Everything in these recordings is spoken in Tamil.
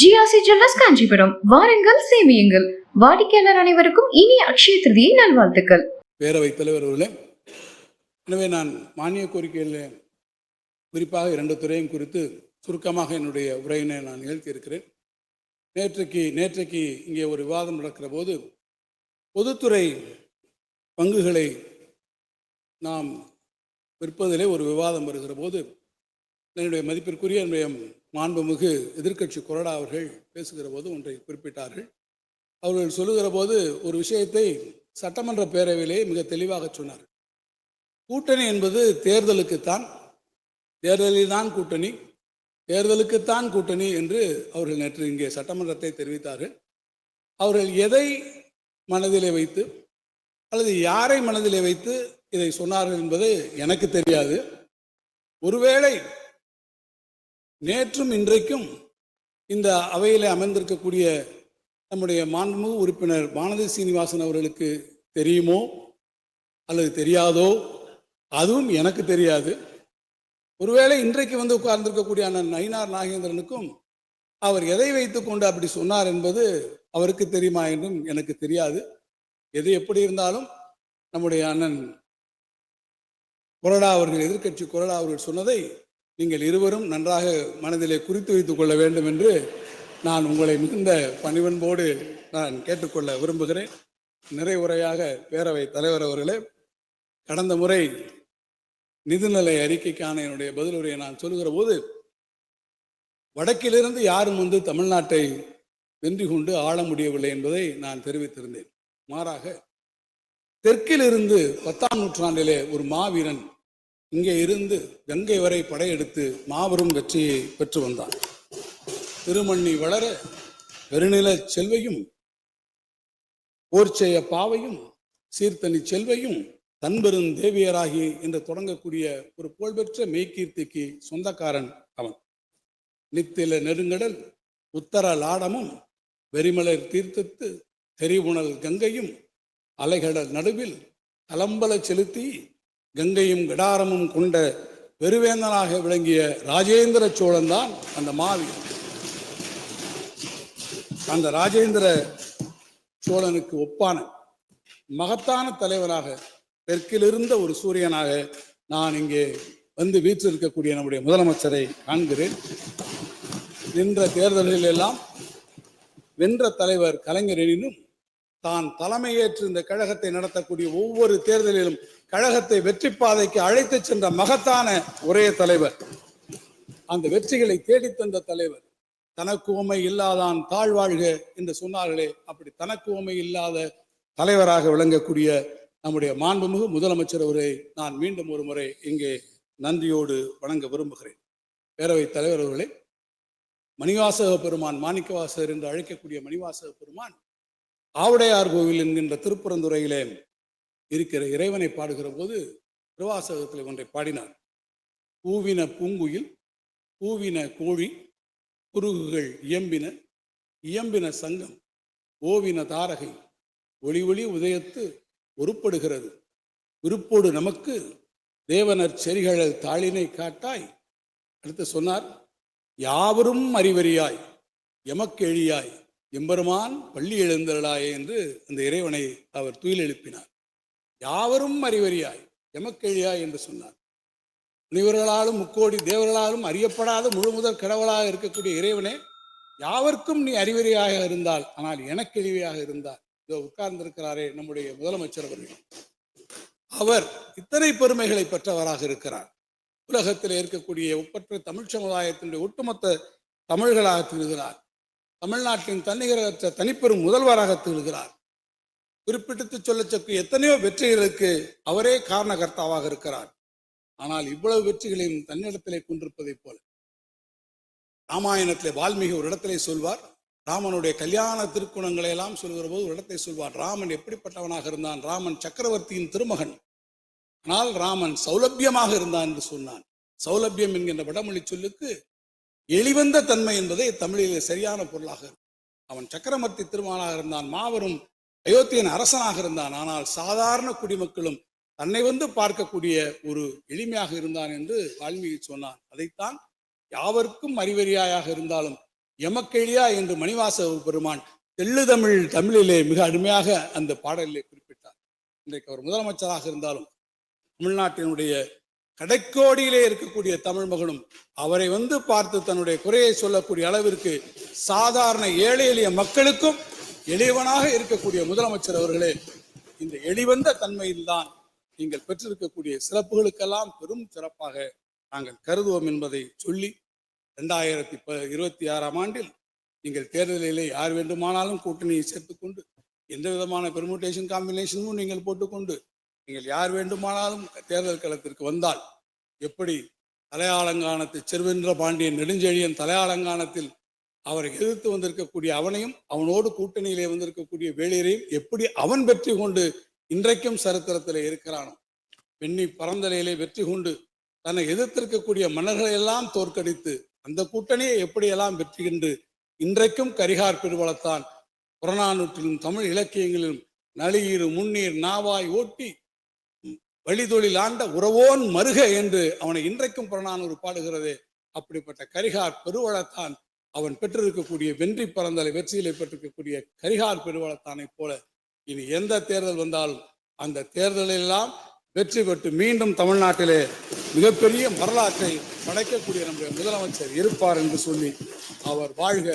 GRC jewellers Kanchipuram. வாருங்கள் சேமியுங்கள். வாடிக்கையாளர் அனைவருக்கும் இனிய அக்ஷய திருதியை நல்வாழ்த்துக்கள். பேரவைத் தலைவர் அவர்களே எனவே நான் மானிய கோரிக்கையில் குறிப்பாக இரண்டு துறையும் குறித்து சுருக்கமாக என்னுடைய உரையினை நான் நிகழ்த்தியிருக்கிறேன். நேற்றைக்கு நேற்றைக்கு இங்கே ஒரு விவாதம் நடக்கிற போது பொதுத்துறை பங்குகளை நாம் விற்பதிலே ஒரு விவாதம் வருகிற போது என்னுடைய மதிப்பிற்குரிய என்னுடைய மாண்புமிகு எதிர்க்கட்சி கொறடா அவர்கள் பேசுகிற போது ஒன்றை குறிப்பிட்டார்கள். அவர்கள் சொல்லுகிற போது ஒரு விஷயத்தை சட்டமன்ற பேரவையிலேயே மிக தெளிவாக சொன்னார் கூட்டணி என்பது தேர்தலுக்குத்தான் தேர்தலில் தான் கூட்டணி தேர்தலுக்குத்தான் கூட்டணி என்று அவர்கள் நேற்று இங்கே சட்டமன்றத்தை தெரிவித்தார்கள். அவர்கள் எதை மனதிலே வைத்து அல்லது யாரை மனதிலே வைத்து இதை சொன்னார்கள் என்பது எனக்கு தெரியாது. ஒருவேளை நேற்றும் இன்றைக்கும் இந்த அவையில் அமர்ந்திருக்கக்கூடிய நம்முடைய மாண்புமிகு உறுப்பினர் வானதி சீனிவாசன் அவர்களுக்கு தெரியுமோ? அல்லது தெரியாதோ? அதுவும் எனக்கு தெரியாது. ஒருவேளை இன்றைக்கு வந்து உட்கார்ந்திருக்கக்கூடிய அண்ணன் நயினார் நாகேந்திரனுக்கும் அவர் எதை வைத்துக்கொண்டு அப்படி சொன்னார் என்பது அவருக்கு தெரியுமா என்றும் எனக்கு தெரியாது. எது எப்படி இருந்தாலும் நம்முடைய அண்ணன் கொரடா அவர்கள் எதிர்க்கட்சி கொரடா அவர்கள் சொன்னதை நீங்கள் இருவரும் நன்றாக மனதிலே குறித்து வைத்துக் கொள்ள வேண்டும் என்று நான் உங்களை மிகுந்த பணிவன்போடு நான் கேட்டுக்கொள்ள விரும்புகிறேன். நிறைவுரையாக பேரவை தலைவர் அவர்களே கடந்த முறை நிதிநிலை அறிக்கைக்கான என்னுடைய பதிலுரையை நான் சொல்லுகிற போது வடக்கிலிருந்து யாரும் வந்து தமிழ்நாட்டை வென்று கொண்டு ஆள முடியவில்லை என்பதை நான் தெரிவித்திருந்தேன். மாறாக தெற்கிலிருந்து பத்தாம் நூற்றாண்டிலே ஒரு மாவீரன் இங்கே இருந்து கங்கை வரை படையெடுத்து மாபெரும் வெற்றியை பெற்று வந்தான். திருமண்ணி வளர பெருநில செல்வையும் போர்ச்செய பாவையும் சீர்த்தனி செல்வையும் தன்பெரும் தேவியராகி என்று தொடங்கக்கூடிய ஒரு புகழ்பெற்ற மெய்கீர்த்திக்கு சொந்தக்காரன் அவன். நித்தில நெருங்கடல் உத்தர லாடமும் வெறிமலர் தீர்த்தத்து தெரிவுணல் கங்கையும் அலைகடல் நடுவில் கலம்பல செலுத்தி கங்கையும் கடாரமும் கொண்ட பெருவேந்தனாக விளங்கிய ராஜேந்திர சோழன் தான் அந்த மாவீரன். அந்த ராஜேந்திர சோழனுக்கு ஒப்பான மகத்தான தலைவராக தெற்கிலிருந்த ஒரு சூரியனாக நான் இங்கே வந்து வீற்றிருக்கக்கூடிய நம்முடைய முதலமைச்சரை காண்கிறேன். நின்ற தேர்தல்களில் எல்லாம் வென்ற தலைவர் கலைஞர் எனினும் தான் தலைமையேற்று இந்த கழகத்தை நடத்தக்கூடிய ஒவ்வொரு தேர்தலிலும் கழகத்தை வெற்றி பாதைக்கு அழைத்து சென்ற மகத்தான ஒரே தலைவர். அந்த வெற்றிகளை தேடித்தந்த தலைவர் தனக்குவமை இல்லாதான் தாழ்வாழ்க என்று சொன்னார்களே அப்படி தனக்குவமை இல்லாத தலைவராக விளங்கக்கூடிய நம்முடைய மாண்புமிகு முதலமைச்சர் அவரை நான் மீண்டும் ஒரு முறை இங்கே நன்றியோடு வணங்க விரும்புகிறேன். பேரவைத் தலைவர் அவர்களே மணிவாசக பெருமான் மாணிக்கவாசகர் என்று அழைக்கக்கூடிய மணிவாசக பெருமான் ஆவுடையார் கோவில் என்கின்ற திருப்புறந்துறையிலே இருக்கிற இறைவனை பாடுகிற போது திருவாசகத்தில் ஒன்றை பாடினார். பூவின பூங்குயில் பூவின கோழி குருகுகள் இயம்பின இயம்பின சங்கம் ஓவின தாரகை ஒளி ஒளி உதயத்து உருப்படுகிறது விருப்போடு நமக்கு தேவனர் செரிகழல் தாளினை காட்டாய். அடுத்து சொன்னார் யாவரும் அறிவறியாய் எமக்கெழியாய் எம்பெருமான் பள்ளி எழுந்தருளாயே என்று அந்த இறைவனை அவர் துயில் எழுப்பினார். யாவரும் அறிவறியாய் எமக்கெழியாய் என்று சொன்னார். முனிவர்களாலும் முக்கோடி தேவர்களாலும் அறியப்படாத முழு முதல் கடவுளாக இருக்கக்கூடிய இறைவனே யாவர்க்கும் நீ அறிவறியாக இருந்தால் ஆனால் எனக்கெளிவையாக இருந்தால் இதோ உட்கார்ந்திருக்கிறாரே நம்முடைய முதலமைச்சர் அவர்கள். அவர் இத்தனை பெருமைகளை பெற்றவராக இருக்கிறார். உலகத்தில் இருக்கக்கூடிய ஒப்பற்ற தமிழ் சமுதாயத்தினுடைய ஒட்டுமொத்த தமிழ்களாக திருகிறார் தமிழ்நாட்டின் தன்னிகரற்ற தனிப்பெரும் முதல்வராக திகழ்கிறார். குறிப்பிட்டு சொல்லச்சக்கு எத்தனையோ வெற்றிகளுக்கு அவரே காரணகர்த்தாவாக இருக்கிறார். ஆனால் இவ்வளவு வெற்றிகளையும் தன்னிடத்திலே கொண்டிருப்பதைப் போல. ராமாயணத்திலே வால்மீகி ஒரு இடத்திலே சொல்வார் ராமனுடைய கல்யாண திருக்குணங்களை எல்லாம் சொல்கிற போது ஒரு இடத்தை சொல்வார் ராமன் எப்படிப்பட்டவனாக இருந்தான்? ராமன் சக்கரவர்த்தியின் திருமகன். ஆனால் ராமன் சௌலபியமாக இருந்தான் என்று சொன்னான். சௌலபியம் என்கின்ற வடமொழி சொல்லுக்கு எளிவந்த தன்மை என்பதே தமிழிலே சரியான பொருளாக இருக்கும். அவன் சக்கரவர்த்தி திருமகனாக இருந்தான் மாபெரும் அயோத்தியன் அரசனாக இருந்தான். ஆனால் சாதாரண குடிமக்களும் தன்னை வந்து பார்க்கக்கூடிய ஒரு எளிமையாக இருந்தான் என்று வால்மீகி சொன்னான். அதைத்தான் யாவர்க்கும் அறிவறியாயாக இருந்தாலும் எமக்கெளியா என்று மணிவாச பெருமான் தெள்ளு தமிழ் தமிழிலே மிக அருமையாக அந்த பாடலிலே குறிப்பிட்டார். இன்றைக்கு அவர் முதலமைச்சராக இருந்தாலும் தமிழ்நாட்டினுடைய கடைக்கோடியிலே இருக்கக்கூடிய தமிழ் மகனும் அவரை வந்து பார்த்து தன்னுடைய குறையை சொல்லக்கூடிய அளவிற்கு சாதாரண ஏழை எளிய மக்களுக்கும் எளியவனாக இருக்கக்கூடிய முதலமைச்சர் அவர்களே இந்த எளிவந்த தன்மையில்தான் நீங்கள் பெற்றிருக்கக்கூடிய சிறப்புகளுக்கெல்லாம் பெரும் சிறப்பாக நாங்கள் கருதுவோம் என்பதை சொல்லி ரெண்டாயிரத்தி ப இருபத்தி ஆறாம் ஆண்டில் நீங்கள் தேர்தலிலே யார் வேண்டுமானாலும் கூட்டணியை சேர்த்துக்கொண்டு எந்த விதமான பெர்முட்டேஷன் காம்பினேஷனும் நீங்கள் போட்டுக்கொண்டு நீங்கள் யார் வேண்டுமானாலும் தேர்தல் களத்திற்கு வந்தால் எப்படி தலையாலங்கானத்தை செருவென்ற பாண்டியன் நெடுஞ்செழியன் தலையாலங்கானத்தில் அவரை எதிர்த்து வந்திருக்கக்கூடிய அவனையும் அவனோடு கூட்டணியிலே வந்திருக்கக்கூடிய வேளியரையும் எப்படி அவன் வெற்றி கொண்டு இன்றைக்கும் சரித்திரத்தில் இருக்கிறானோ? பெண்ணி பரந்தலையிலே வெற்றி கொண்டு தன்னை எதிர்த்திருக்கக்கூடிய மன்னர்களை எல்லாம் தோற்கடித்து அந்த கூட்டணியை எப்படியெல்லாம் வெற்றி இன்றைக்கும் கரிகார் பெருவளத்தான் புறநானூற்றிலும் தமிழ் இலக்கியங்களிலும் நளியிரு முன்னீர் நாவாய் ஓட்டி வழிதொழில் ஆண்ட உறவோன் மருக என்று அவனை இன்றைக்கும் புறநானூறு பாடுகிறதே. அப்படிப்பட்ட கரிகார் பெருவளத்தான் அவன் பெற்றிருக்கக்கூடிய வென்றி பறந்தலை வெற்றியிலே பெற்றிருக்கக்கூடிய கரிகார் பெருவளத்தானைப் போல இனி எந்த தேர்தல் வந்தாலும் அந்த தேர்தலெல்லாம் வெற்றி பெற்று மீண்டும் தமிழ்நாட்டிலே மிகப்பெரிய வரலாற்றை படைக்கக்கூடிய நம்முடைய முதலமைச்சர் இருப்பார் என்று சொல்லி அவர் வாழ்க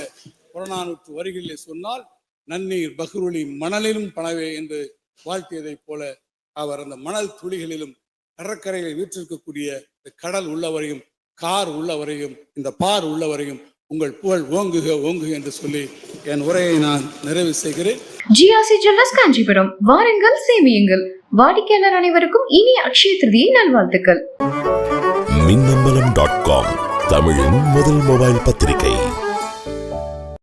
புறநானூற்று வரிகளிலே சொன்னால் நன்னீர் பஹ்ருலி மணலிலும் பணவே என்று வாழ்த்தியதைப் போல அவர் அந்த மணல் துளிகளிலும் கடற்கரையில் வீற்றிருக்கக்கூடிய இந்த கடல் உள்ளவரையும் கார் உள்ளவரையும் இந்த பார் உள்ளவரையும் உங்கள் புகழ் ஓங்குக ஓங்குக என்று சொல்லி என் உரையை நான் நிறைவு செய்கிறேன். GRC jewellers Kanchipuram. வாருங்கள் சேமியுங்கள். வாடிக்கையாளர் அனைவருக்கும் இனிய அக்ஷய திருதியை நல்வாழ்த்துக்கள். மின்னம்பலம் டாட் காம் தமிழின் முதல் மொபைல் பத்திரிகை.